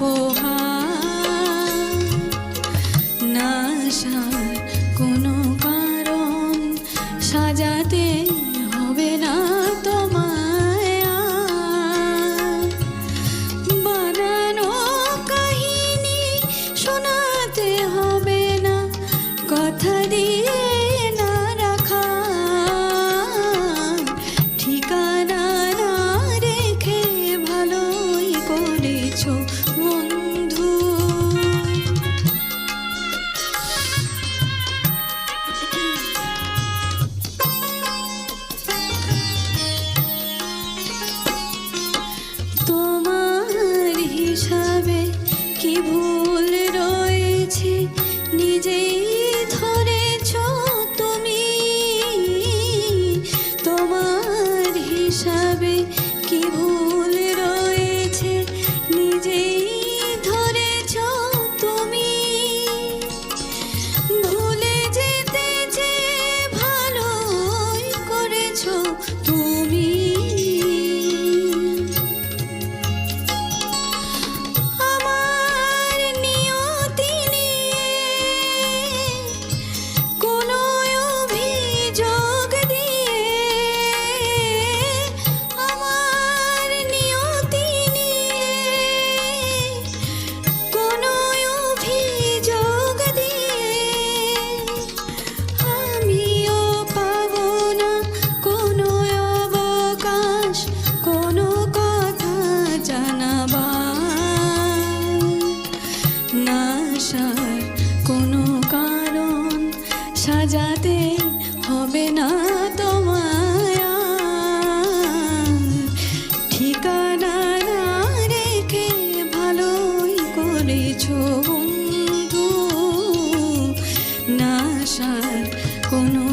উপহার। নাশার কোনো কারণ সাজাতে হবে না তোমায় বানানো শোনাতে হবে না কথা দিয়ে আশার কোনো কারণ সাজাতে হবে না তোমায়। ঠিকানা না রেখে ভালোই করেছ বন্ধু। না আশার কোনো